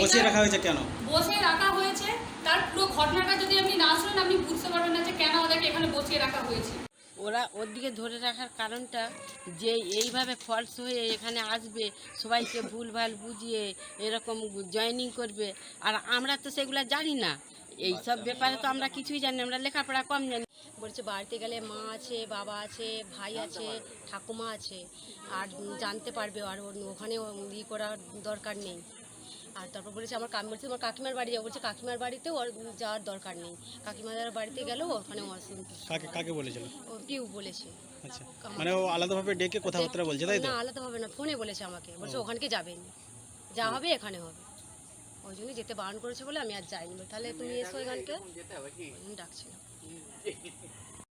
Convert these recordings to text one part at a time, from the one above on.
বসিয়ে রাখা হয়েছে কেন? বসে রাখা হয়েছে। তার পুরো ঘটনাটা যদি আপনি না শুনেন আপনি বুঝতে পারবেন না যে কেন ওদেরকে এখানে বসিয়ে রাখা হয়েছে। ওরা ওর দিকে ধরে রাখার কারণটা যে এইভাবে ফলস হয়ে এখানে আসবে সবাইকে ভুলভাল বুঝিয়ে এরকম জয়েনিং করবে। আর আমরা তো সেগুলো জানি না। এই সব ব্যাপারে তো আমরা কিছুই জানি আমরা লেখাপড়া কম জানি। বলছে বাড়িতে গেলে মা আছে বাবা আছে ভাই আছে ঠাকুমা আছে। আর জানতে পারবে আর ওর- ওখানে ই করার দরকার নেই। আর তারপর বলেছে আমার কাকি বলছে আমার কাকিমার বাড়ি যাব বলছে কাকিমার বাড়িতে ওর যাওয়ার দরকার নেই। কাকিমার বাড়িতে গেলেও ওখানে কাকে কাকে বলেছিল? ও কেউ বলেছে। আচ্ছা মানে ও আলাদাভাবে ডেকে কথাবার্তা বলছে তাই তো? না আলাদা হবে না ফোনে বলেছে আমাকে। বলছে ওখানকে যাবেন। যা হবে এখানে হবে। ওই জন্য যেতে বারণ করেছে বলে আমি আর যাইনি। তাহলে তুমি এসো এখানকে। আমি ডাকছি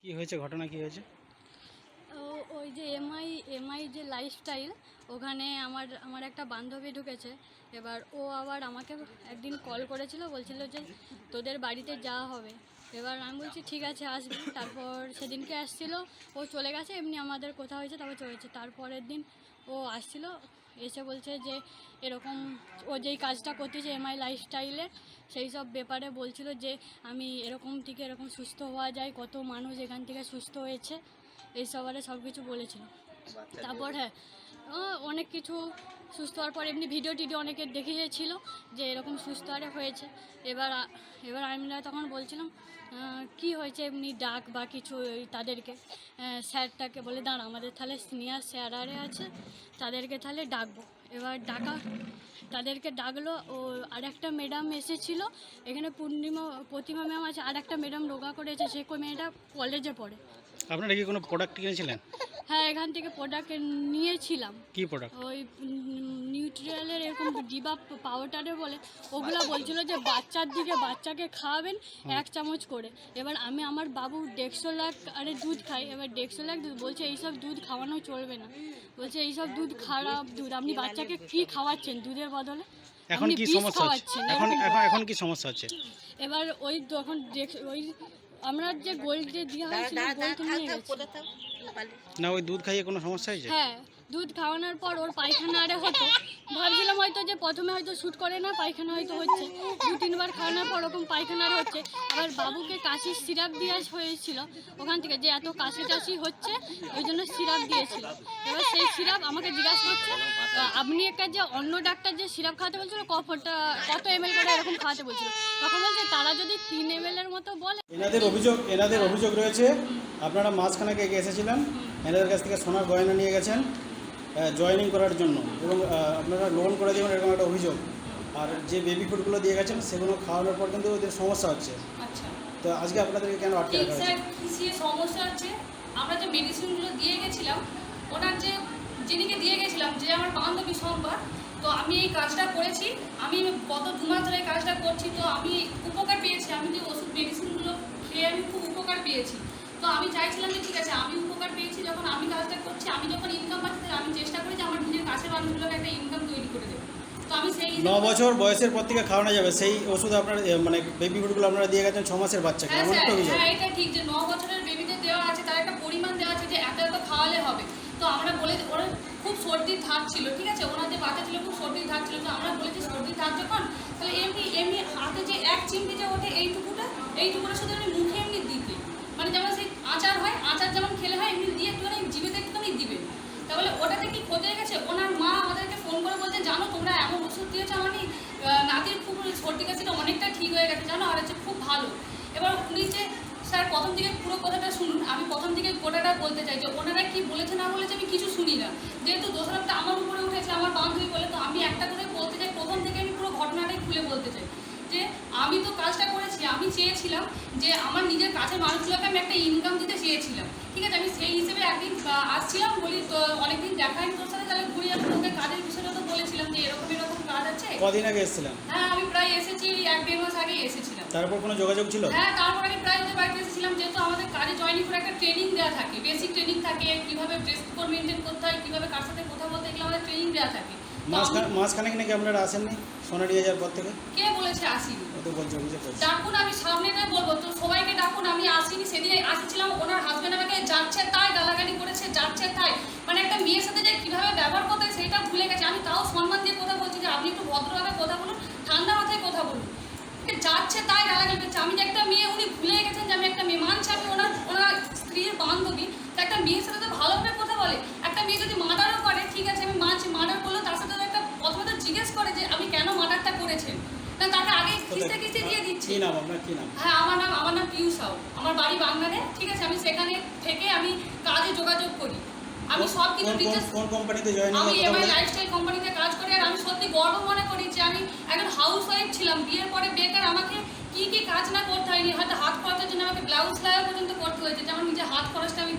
কি হয়েছে? ঘটনা কি হয়েছে? ওই যে এমআই এমআই যে লাইফস্টাইল ওখানে আমার আমার একটা বান্ধবী ঢুকেছে। এবার ও আবার আমাকে একদিন কল করেছিল, বলছিল যে তোদের বাড়িতে যাওয়া হবে। এবার আমি বলছি, ঠিক আছে, আসবি। তারপর সেদিনকে আসছিল, ও চলে গেছে, এমনি আমাদের কোথাও হয়েছে, তারপর চলেছে তারপরের দিন ও আসছিল, এসে বলছে যে এরকম ও যেই কাজটা করতেছে এমআই লাইফস্টাইলের সেই সব ব্যাপারে বলছিল যে আমি এরকম থেকে এরকম সুস্থ হওয়া যায়, কত মানুষ এখান থেকে সুস্থ হয়েছে। এই সবারে সব কিছু বলেছিল তারপর হ্যাঁ অনেক কিছু সুস্থ হওয়ার পর এমনি ভিডিও টিডিও অনেকে দেখিয়েছিল যে এরকম সুস্থ আরে হয়েছে। এবার এবার আমরা তখন বলছিলাম কি হয়েছে এমনি ডাক বা কিছু তাদেরকে? স্যারটাকে বলে দাঁড়া আমাদের তাহলে সিনিয়র স্যার আরে আছে তাদেরকে তাহলে ডাকবো। এবার ডাকা তাদেরকে ডাকলো ও আর একটা ম্যাডাম এসেছিল এখানে পূর্ণিমা প্রতিমা ম্যাম আছে আর একটা ম্যাডাম রোগা করেছে সে মেয়েটা কলেজে পড়ে। আপনারা কি কোনো প্রোডাক্ট কিনেছিলেন? হ্যাঁ এখান থেকে প্রোডাক্ট নিয়েছিলাম। কি প্রোডাক্ট ওই নিউট্রিয়ালের এরকম ডিবা পাউডারে বলে ওগুলো বলছিল যে বাচ্চার দিকে বাচ্চাকে খাওয়াবেন এক চামচ করে। এবার আমি আমার বাবু দেড়শো লাখ আরে দুধ খাই এবার দেড়শো লাখ দুধ বলছে এইসব দুধ খাওয়ানো চলবে না। বলছে এইসব দুধ খারাপ দুধ আপনি বাচ্চাকে কি খাওয়াচ্ছেন দুধের বদলে? এখন কি সমস্যা হচ্ছে? এখন এখন কি সমস্যা হচ্ছে? এবার ওই দেখ ওই আমরা যে গোল্ড যে দেওয়া হয়েছিল গোল্ড নিয়ে গেছে। না ওই দুধ খাইয়ে কোনো সমস্যা হয়েছে? হ্যাঁ দুধ খাওয়ানোর পর ওর পায়খানা আরে হতো। ভাবছিলাম হয়তো যে প্রথমে হয়তো শ্যুট করে না, পায়খানা হয়তো হচ্ছে। দু তিনবার খাওয়ানোর পর ওরকম পায়খানা হচ্ছে। আবার বাবুকে কাশির সিরাপ দেওয়া হয়েছিল ওখান থেকে, যে এত কাশি টাশি হচ্ছে, ওই জন্য সিরাপ দিয়েছিল। এবার সেই সিরাপ আমাকে জিজ্ঞাসা করছে আপনি একটা যে অন্য ডাক্তার যে সিরাপ খাওয়াতে বলছিল কফটা কত এম এল করে এরকম খাওয়াতে বলছিল। তখন বলছে, তারা যদি তিন এম এর মতো বলে এনাদের অভিযোগ এনাদের অভিযোগ রয়েছে, আপনারা মাঝখানে এসেছিলেন? এনাদের কাছ থেকে সোনার গয়না নিয়ে গেছেন। জয়েনিং করার জন্য এবং আপনারা লোন করে দেবেন এরকম একটা অভিযোগ। আর যে বেবি ফুডগুলো দিয়ে গেছেন সেগুলো খাওয়ানোর পর কিন্তু ওদের সমস্যা হচ্ছে। আচ্ছা। তো আজকে আপনাদেরকে কেন আটকে রাখা হয়েছে? সমস্যা হচ্ছে আমরা যে মেডিসিনগুলো দিয়ে গেছিলাম ওনার যে যিনিকে দিয়ে গেছিলাম যে আমার বান্ধবী সোমবার তো আমি এই কাজটা করেছি আমি গত দু মাস ধরে কাজটা করছি তো আমি উপকার পেয়েছি। আমি যে ওষুধ মেডিসিনগুলো খেয়ে আমি খুব উপকার পেয়েছি। তো আমি চাইছিলাম যে ঠিক আছে আমি উপকার পেয়েছি যখন আমি কাজটা করছি আমি যখন ইনকাম পাচ্ছি আমি চেষ্টা করি যে আমার নিজের কাছের মানুষগুলোকে একটা ইনকাম তৈরি করে দেবো। তো আমি সেই ন বছর বয়সের পর থেকে খাওয়ানো যাবে সেই ওষুধ আপনার মানে বেবি ফুডগুলো আপনারা দিয়ে গেছেন ছ মাসের বাচ্চাকে হ্যাঁ এমন একটা অভিযোগ হ্যাঁ এটা ঠিক যে ন বছরের বেবিদের দেওয়া আছে তার একটা পরিমাণ দেওয়া আছে যে এত এত খাওয়ালে হবে। তো আমরা বলে ওরা খুব সর্দির ধার ছিল ঠিক আছে? ওনার যে বাচ্চা ছিল খুব সর্দির ধার ছিল তো আমরা বলেছি সর্দির ধার যখন তাহলে এমনি এমনি হাতে যে এক চিমটি যে ওঠে এইটুকুটা এইটুকুটা শুধু এমনি মুখে এমনি দিতে মানে যেমন সেই আচার হয় আচার যেমন খেলে হয় এমনি দিয়ে একটুখানি জিভেতে একটুখানি দিবে তাহলে ওটাতে কি ক্ষতি হয়ে গেছে ওনার মা আমাদেরকে ফোন করে বলছে জানো তোমরা এমন ওষুধ দিয়েছ আমার এই, আহ, নাতির খুব সর্দি কাশিটা অনেকটা ঠিক হয়ে গেছে, জানো? আর হচ্ছে খুব ভালো। এবার উনি যে, স্যার, প্রথম থেকে পুরো কথাটা শুনুন। আমি প্রথম থেকে গোটাটা বলতে চাই যে, ওনারা কি বলেছে না বলেছে আমি কিছু শুনি না। যেহেতু দোষারোপটা আমার উপরে উঠেছে, আমার বান্ধবী বলে তো আমি একটা কথাই বলতে চাই, প্রথম থেকে আমি পুরো ঘটনাটাই খুলে বলতে চাই। যে, আমি তো কাজটা করেছি, আমি চেয়েছিলাম যে, আমার নিজের কাছের মানুষগুলোকে আমি একটা ইনকাম দিতে চেয়েছিলাম। ঠিক আছে? আমি সেই হিসেবে একদিন আসছিলাম, বলি, তো অনেকদিন দেখা তোর সাথে, তাহলে ঘুরে যাব ওকে কাজের বিষয়টা তো বলেছিলাম যে, এরকম এরকম আছে? কদিন আগে এসেছিলেন হ্যাঁ আমি প্রায় এসেছি এক দেড় মাস আগেই এসেছিলাম। তারপর কোনো যোগাযোগ ছিল? হ্যাঁ তারপর আমি প্রায় ওদের বাড়িতে এসেছিলাম যেহেতু আমাদের কাজে জয়েনিং করে একটা ট্রেনিং দেওয়া থাকে বেসিক ট্রেনিং থাকে কীভাবে ড্রেস কোড মেনটেন করতে হয় কীভাবে কার সাথে কথা বলতে এগুলো আমাদের ট্রেনিং দেওয়া থাকে। মাঝখানে নাকি আপনারা আসেননি? সোনা নিয়ে যাওয়ার পর থেকে? কে বলেছে আসিনি? তো বলছে ডাকুন আমি সামনে বলব তো সবাইকে ডাকুন আমি আসিনি সেদিন আসছিলাম ওনার হাজবেন্ড আমাকে যাচ্ছে তাই গালাগালি করেছে যাচ্ছে তাই। মানে একটা মেয়ের সাথে যে কীভাবে ব্যবহার করতে হয় সেটা ভুলে গেছে আমি তাও সম্মান দিয়ে কথা বলছি যে আপনি একটু ভদ্রভাবে কথা বলুন আমাকে যাচ্ছে তাই গালাগালি করছে আমি যে একটা মেয়ে উনি ভুলে গেছেন যে আমি একটা মেয়ে মানছি আমি ওনার ওনার স্ত্রীর বান্ধবী তো একটা মেয়ের সাথে তো ভালোভাবে কথা বলে একটা মেয়ে যদি মার্ডারও করে ঠিক আছে আমি মানছি মার্ডার করল তার সাথে তো একটা প্রথমে তো জিজ্ঞেস করে যে আমি কেন মার্ডারটা করেছেন না তাকে আগে কিস্তে কিস্তে দিয়ে দিচ্ছি কী নাম আপনার? কী নাম? হ্যাঁ আমার নাম আমার নাম পিউ সাউ আমার বাড়ি বাংলারে ঠিক আছে? আমি সেখানে থেকে আমি কাজে যোগাযোগ করি। আমি সব কিছু কোন- কোন- কোম্পানিতে জয়েনিং আমি এমআই লাইফস্টাইল কোম্পানিতে কাজ করি আর আমি সত্যি গর্ব মনে করি যে আমি একজন হাউস ওয়াইফ ছিলাম। বিয়ের পরে বেকার আমাকে কি কি কাজ না করতে হয়নি। হয়তো হাত খরচের জন্য আমাকে ব্লাউজ সেলাই পর্যন্ত করতে হয়েছে। যে আমার নিজের হাত খরচটা আমি